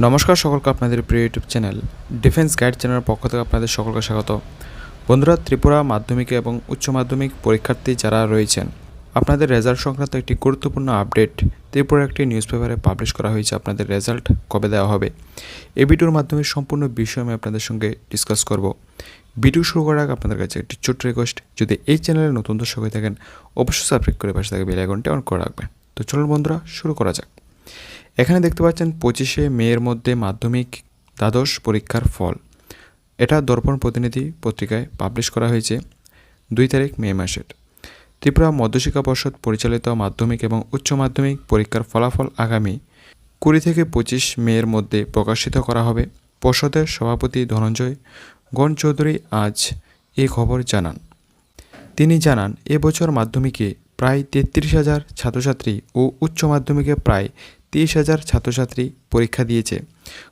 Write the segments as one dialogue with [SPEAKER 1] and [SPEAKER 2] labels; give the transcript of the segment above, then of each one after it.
[SPEAKER 1] নমস্কার সকলকে আপনাদের প্রিয় ইউটিউব চ্যানেল ডিফেন্স গাইড চ্যানেলের পক্ষ থেকে আপনাদের সকলকে স্বাগত। বন্ধুরা, ত্রিপুরা মাধ্যমিক এবং উচ্চ মাধ্যমিক পরীক্ষার্থী যারা রয়েছেন, আপনাদের রেজাল্ট সংক্রান্ত একটি গুরুত্বপূর্ণ আপডেট ত্রিপুরা একটি নিউজ পেপারে পাবলিশ করা হয়েছে। আপনাদের রেজাল্ট কবে দেওয়া হবে? এই ভিডিওর মাধ্যমে সম্পূর্ণ বিষয় আমি আপনাদের সঙ্গে ডিসকাস করব। ভিডিও শুরু করার আগে আপনাদের কাছে একটি ছোট্ট রিকোয়েস্ট যদি এই চ্যানেলে নতুন দর্শক হয়ে থাকেন, অবশ্যই সাবস্ক্রাইব করে পাশে থাকা বেল আইকনটি অন করে রাখবেন। তো চলুন বন্ধুরা, শুরু করা যাক। এখানে দেখতে পাচ্ছেন পঁচিশে মেয়ের মধ্যে মাধ্যমিক দ্বাদশ পরীক্ষার ফল। এটা দর্পণ প্রতিনিধি পত্রিকায় পাবলিশ করা হয়েছে দুই তারিখ মে মাসের। ত্রিপুরা মধ্যশিক্ষা পর্ষদ পরিচালিত মাধ্যমিক এবং উচ্চ মাধ্যমিক পরীক্ষার ফলাফল আগামী কুড়ি থেকে পঁচিশ মেয়ের মধ্যে প্রকাশিত করা হবে। পর্ষদের সভাপতি ধনঞ্জয় গণ চৌধুরী আজ এ খবর জানান। তিনি জানান এবছর মাধ্যমিকে প্রায় তেত্রিশ হাজার ছাত্রছাত্রী ও উচ্চ মাধ্যমিকে প্রায় তিরিশ হাজার ছাত্রছাত্রী পরীক্ষা দিয়েছে।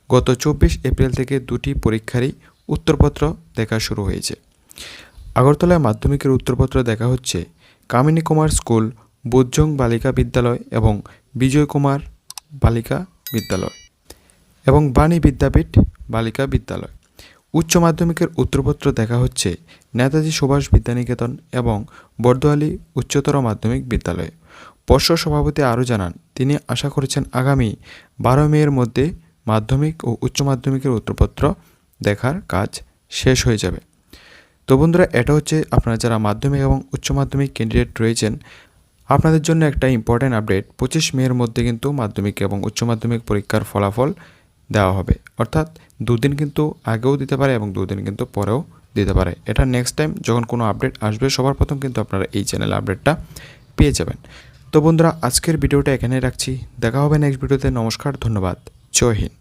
[SPEAKER 1] গত চব্বিশ এপ্রিল থেকে দুটি পরীক্ষারই উত্তরপত্র দেখা শুরু হয়েছে। আগরতলায় মাধ্যমিকের উত্তরপত্র দেখা হচ্ছে কামিনী কুমার স্কুল বুজ্জং বালিকা বিদ্যালয় এবং বিজয় কুমার বালিকা বিদ্যালয় এবং বাণী বিদ্যাপীঠ বালিকা বিদ্যালয়। উচ্চ মাধ্যমিকের উত্তরপত্র দেখা হচ্ছে নেতাজি সুভাষ বিদ্যানিকেতন এবং বর্দোয়ালি উচ্চতর মাধ্যমিক বিদ্যালয়ে। পর্ষদ সভাপতি আরও জানান, তিনি আশা করেছেন আগামী বারো মেয়ের মধ্যে মাধ্যমিক ও উচ্চ মাধ্যমিকের উত্তরপত্র দেখার কাজ শেষ হয়ে যাবে। তো বন্ধুরা, এটা হচ্ছে আপনারা যারা মাধ্যমিক এবং উচ্চ মাধ্যমিক ক্যান্ডিডেট রয়েছেন, আপনাদের জন্য একটা ইম্পর্ট্যান্ট আপডেট পঁচিশ মেয়ের মধ্যে কিন্তু মাধ্যমিক এবং উচ্চ মাধ্যমিক পরীক্ষার ফলাফল দেওয়া হবে। অর্থাৎ দুদিন কিন্তু আগেও দিতে পারে এবং দুদিন কিন্তু পরেও দিতে পারে। এটা নেক্সট টাইম যখন কোনো আপডেট আসবে, সবার প্রথম কিন্তু আপনারা এই চ্যানেলে আপডেটটা পেয়ে যাবেন। তো বন্ধুরা আজকের ভিডিওটা এখানে রাখছি। দেখা হবে নেক্সট ভিডিওতে। নমস্কার ধন্যবাদ। জয় হিন্দ।